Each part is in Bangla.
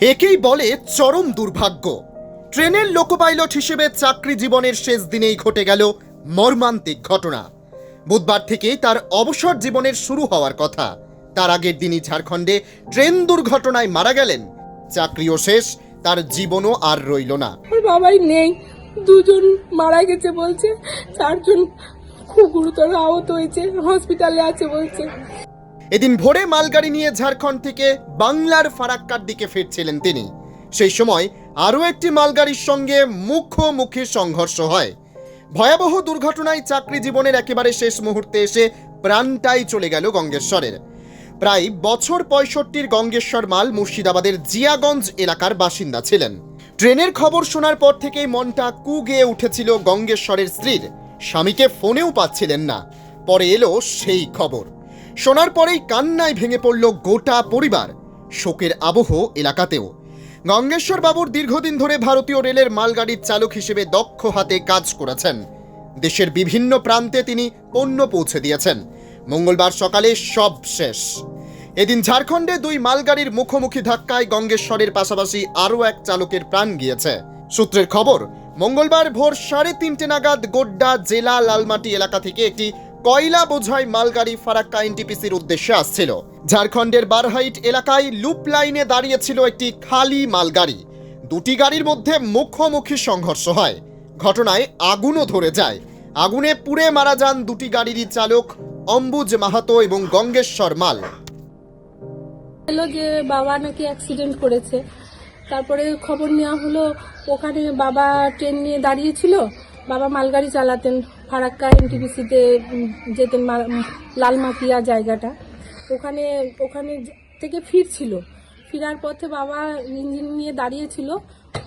একেই বলে চরম দুর্ভাগ্য। ট্রেনের লোকো পাইলট হিসেবে চাকরি জীবনের শেষ দিনেই ঘটে গেল মর্মান্তিক ঘটনা। বুধবার থেকেই তার অবসর জীবনের শুরু হওয়ার কথা। তার আগের দিনই ঝাড়খণ্ডে ট্রেন দুর্ঘটনায় মারা গেলেন। চাকরিও শেষ, তার জীবনও আর রইল না। বাবাই নেই। দুজন মারা গেছে বলছে। চারজন খুব গুরুতর আহত হয়েছে। হসপিটালে আছে বলছে। এদিন ভোরে মালগাড়ি নিয়ে ঝাড়খণ্ড থেকে বাংলার ফারাক্কার দিকে ফিরছিলেন তিনি। সেই সময় আরও একটি মালগাড়ির সঙ্গে মুখোমুখি সংঘর্ষ হয়। ভয়াবহ দুর্ঘটনায় চাকরি জীবনের একেবারে শেষ মুহূর্তে এসে প্রাণটাই চলে গেল গঙ্গেশ্বরের। প্রায় বছর পঁয়ষট্টির গঙ্গেশ্বর মাল মুর্শিদাবাদের জিয়াগঞ্জ এলাকার বাসিন্দা ছিলেন। ট্রেনের খবর শোনার পর থেকেই মনটা কু গেয়ে উঠেছিল গঙ্গেশ্বরের স্ত্রীর। স্বামীকে ফোনেও পাচ্ছিলেন না। পরে এলো সেই খবর। শোনার পরেই কান্নায় ভেঙে পড়ল গোটা পরিবার। শোকের আবহ এলাকাতেও। গঙ্গেশ্বর বাবুর দীর্ঘদিন ধরে ভারতীয় রেলের মালগাড়ির চালক হিসেবে দক্ষ হাতে কাজ করেছেন। দেশের বিভিন্ন প্রান্তে তিনি পণ্য পৌঁছে দিয়েছেন। মঙ্গলবার সকালে সব শেষ। এদিন ঝাড়খণ্ডে দুই মালগাড়ির মুখোমুখি ধাক্কায় গঙ্গেশ্বরের পাশাপাশি আরও এক চালকের প্রাণ গিয়েছে। সূত্রের খবর, মঙ্গলবার ভোর সাড়ে তিনটে নাগাদ গোড্ডা জেলা লালমাটি এলাকা থেকে একটি কয়লা বোঝাই মালগাড়ি ফারাক্কা এনটিপিসির উদ্দেশ্যে আসছিল। ঝাড়খণ্ডের বারহাইট এলাকায় লুপ লাইনে দাঁড়িয়েছিল একটি খালি মালগাড়ি। দুটি গাড়ির মধ্যে মুখোমুখি সংঘর্ষ হয়। ঘটনায় আগুনও ধরে যায়। আগুনে পুড়ে মারা যান দুটি গাড়িরই চালক অম্বুজ মাহাতো এবং গঙ্গেশ্বর মাল। এলো যে বাবা নাকি অ্যাক্সিডেন্ট করেছে। তারপরে খবর নেওয়া হলো, ওখানে বাবা ট্রেন নিয়ে দাঁড়িয়েছিল। বাবা মালগাড়ি চালাতেন, ফারাক্কা এনটিপিসিতে যেতেন লালমাটিয়া জায়গাটা। ওখানে ওখানে থেকে ফিরছিল। ফিরার পথে বাবা ইঞ্জিন নিয়ে দাঁড়িয়েছিল।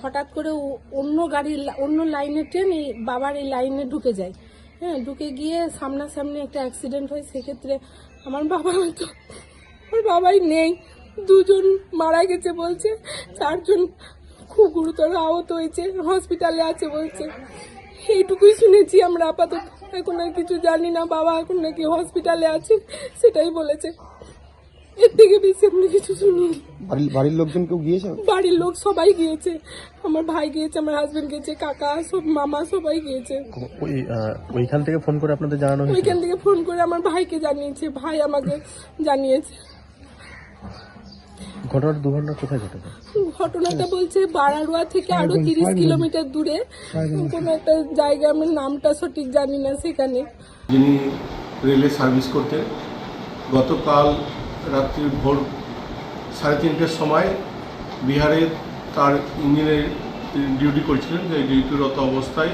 হঠাৎ করে অন্য গাড়ি, অন্য লাইনের ট্রেন এই বাবার এই লাইনে ঢুকে যায়। হ্যাঁ ঢুকে গিয়ে সামনাসামনি একটা অ্যাক্সিডেন্ট হয়। সেক্ষেত্রে আমার বাবা হয়তো আমার বাবাই নেই। দুজন মারা গেছে বলছে। চারজন খুব গুরুতর আহত হয়েছে। হসপিটালে আছে বলছে। এইটুকুই শুনেছি আমরা আপাতত। এখন আর কিছু জানি না বাবা এখন নাকি হসপিটালে আছে সেটাই বলেছে। এর থেকে বেশি আমরা কিছু শুনি বাড়ির বাড়ির লোকজন কেউ গিয়েছে? বাড়ির লোক সবাই গিয়েছে। আমার ভাই গিয়েছে আমার হাজবেন্ড গিয়েছে কাকা সব মামা সবাই গিয়েছে। ওই ওইখান থেকে ফোন করে আপনাদের জানানো ওইখান থেকে ফোন করে আমার ভাইকে জানিয়েছে ভাই আমাকে জানিয়েছে। ঘটনার দুর্ঘটনা কোথায় ঘটেছে? ঘটনাটা বলছে বারারুয়া থেকে আরও তিরিশ কিলোমিটার দূরে। কোনো একটা জায়গা আমার নামটা সঠিক জানি না সেখানে। যিনি রেলে সার্ভিস করতেন গতকাল রাত্রি ভোর সাড়ে তিনটের সময় বিহারে তার ইঞ্জিনের ডিউটি করছিলেন যে ডিউটিরত অবস্থায়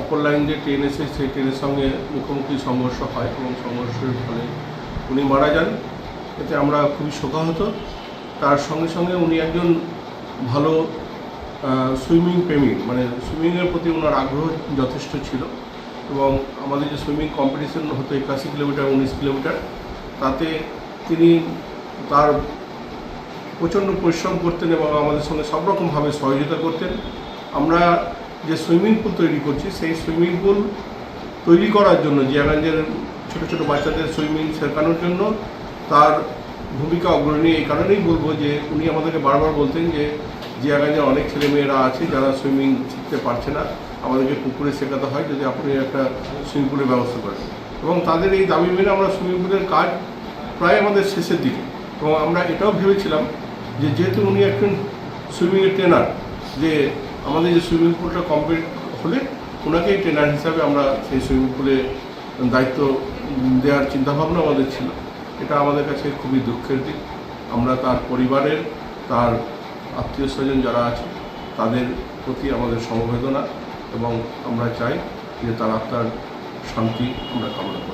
অপর লাইন যে ট্রেন এসে সেই ট্রেনের সঙ্গে মুখোমুখি সংঘর্ষ হয় এবং সংঘর্ষের ফলে উনি মারা যান। এতে আমরা খুবই শোকাহত। তার সঙ্গে সঙ্গে উনি একজন ভালো সুইমিং প্রেমী মানে সুইমিংয়ের প্রতি ওনার আগ্রহ যথেষ্ট ছিল এবং আমাদের যে সুইমিং কম্পিটিশন হতো একাশি কিলোমিটার, উনিশ কিলোমিটার, তাতে তিনি তার প্রচণ্ড পরিশ্রম করতেন এবং আমাদের সঙ্গে সব রকমভাবে সহযোগিতা করতেন। আমরা যে সুইমিং পুল তৈরি করছি, সেই সুইমিং পুল তৈরি করার জন্য জিয়াগঞ্জের ছোটো ছোটো বাচ্চাদের সুইমিং শেখানোর জন্য তার ভূমিকা অগ্রণী এই কারণেই বলব যে উনি আমাদেরকে বারবার বলতেন যে জিয়াগঞ্জে অনেক ছেলেমেয়েরা আছে যারা সুইমিং শিখতে পারছে না। আমাদেরকে পুকুরে শেখাতে হয় যদি আপনি একটা সুইমিং পুলের ব্যবস্থা করেন। এবং তাদের এই দাবি মেনে আমরা সুইমিং পুলের কাজ প্রায় আমাদের শেষের দিকে। এবং আমরা এটাও ভেবেছিলাম যে যেহেতু উনি একজন সুইমিংয়ের ট্রেনার, যে আমাদের যে সুইমিং পুলটা কমপ্লিট হলে ওনাকেই ট্রেনার হিসাবে আমরা সেই সুইমিং পুলে দায়িত্ব দেওয়ার চিন্তাভাবনা আমাদের ছিল। এটা আমাদের কাছে খুবই দুঃখের দিক। আমরা তার পরিবারের, তার আত্মীয় স্বজন যারা আছে, তাদের প্রতি আমাদের সমবেদনা এবং আমরা চাই যে তার আত্মার শান্তি আমরা কামনা করছি।